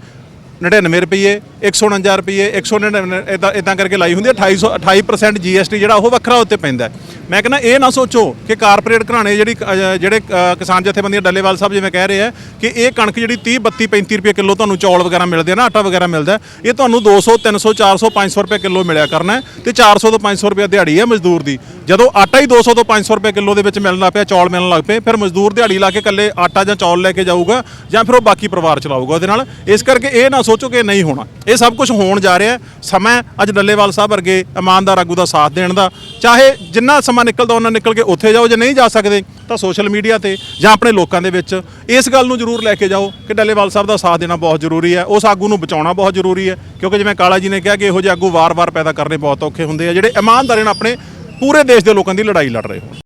99 ਰੁਪਏ 149 ਰੁਪਏ 199 ਇਦਾਂ ਇਦਾਂ ਕਰਕੇ ਲਾਈ ਹੁੰਦੀ ਹੈ 2800 28% GST ਜਿਹੜਾ ਉਹ ਵੱਖਰਾ ਉੱਤੇ ਪੈਂਦਾ ਮੈਂ ਕਹਿੰਦਾ, ਇਹ ਨਾ ਸੋਚੋ ਕਿ ਕਾਰਪੋਰੇਟ ਘਰਾਣੇ ਜਿਹੜੀ ਜਿਹੜੇ ਕਿਸਾਨ ਜਥੇਬੰਦੀਆਂ ਡੱਲੇਵਾਲ ਸਾਹਿਬ ਜਿਵੇਂ ਕਹਿ ਰਹੇ ਆ ਕਿ ਇਹ ਕਣਕ ਜਿਹੜੀ 30 32 35 ਰੁਪਏ ਕਿਲੋ ਤੁਹਾਨੂੰ ਚੌਲ ਵਗੈਰਾ ਮਿਲਦੇ ਆ ਨਾ, ਆਟਾ ਵਗੈਰਾ ਮਿਲਦਾ ਇਹ ਤੁਹਾਨੂੰ 200 300 400 500 ਰੁਪਏ ਕਿਲੋ ਮਿਲਿਆ ਕਰਨਾ ਹੈ ਤੇ 400 ਤੋਂ 500 ਰੁਪਏ ਦਿਹਾੜੀ ਹੈ ਮਜ਼ਦੂਰ ਦੀ। ਜਦੋਂ ਆਟਾ ਹੀ 200 ਤੋਂ 500 ਰੁਪਏ ਕਿਲੋ ਦੇ ਵਿੱਚ ਮਿਲਣ ਲੱਗ ਪਿਆ, ਚੌਲ ਮਿਲਣ ਲੱਗ ਪਏ, ਫਿਰ ਮਜ਼ਦੂਰ ਦਿਹਾੜੀ ਲਾ ਕੇ ਇਕੱਲੇ ਆਟਾ ਜਾਂ ਚੌਲ ਲੈ ਕੇ ਜਾਊਗਾ ਜਾਂ ਫਿਰ ਉਹ ਬਾਕੀ ਪਰਿਵਾਰ ਚਲਾਊਗਾ ਉਹਦੇ ਨਾਲ। ਇਸ ਕਰਕੇ ਇਹ ਨਾ ਸੋਚੋ ਕਿ ਨਹੀਂ ਹੋਣਾ। ਇਹ ਸਭ ਕੁਝ ਹੋਣ ਜਾ ਰਿਹਾ ਸਮਾਂ ਅੱਜ ਡੱਲੇਵਾਲ ਸਾਹਿਬ ਵਰਗੇ ਇਮਾਨਦਾਰ ਆਗੂ ਦਾ ਸਾਥ ਦੇਣ ਦਾ। ਚਾਹੇ ਜਿੰਨਾ ਸਮਾਂ ਨਿਕਲਦਾ ਉਹਨਾਂ ਨਿਕਲ ਕੇ ਉੱਥੇ ਜਾਓ, ਜੇ ਨਹੀਂ ਜਾ ਸਕਦੇ, ਤਾਂ ਸੋਸ਼ਲ ਮੀਡੀਆ ਤੇ ਜਾਂ ਆਪਣੇ ਲੋਕਾਂ ਦੇ ਵਿੱਚ ਇਸ ਗੱਲ ਨੂੰ ਜ਼ਰੂਰ ਲੈ ਕੇ ਜਾਓ ਕਿ ਡੱਲੇਵਾਲ ਸਾਹਿਬ ਦਾ ਸਾਥ ਦੇਣਾ ਬਹੁਤ ਜ਼ਰੂਰੀ ਹੈ। ਉਸ ਆਗੂ ਨੂੰ ਬਚਾਉਣਾ ਬਹੁਤ ਜ਼ਰੂਰੀ ਹੈ, ਕਿਉਂਕਿ ਜਿਵੇਂ ਕਾਲਾ ਜੀ ਨੇ ਕਿਹਾ ਕਿ ਇਹੋ ਜਿਹੇ ਆਗੂ ਵਾਰ-ਵਾਰ ਪੈਦਾ ਕਰਨੇ ਬਹੁਤ ਔਖੇ ਹੁੰਦੇ ਆ, ਜਿਹੜੇ ਇਮਾਨਦਾਰੀ ਨਾਲ ਆਪਣੇ ਪੂਰੇ ਦੇਸ਼ ਦੇ ਲੋਕਾਂ ਦੀ ਲੜਾਈ ਲੜ ਰਹੇ ਹੋਣ।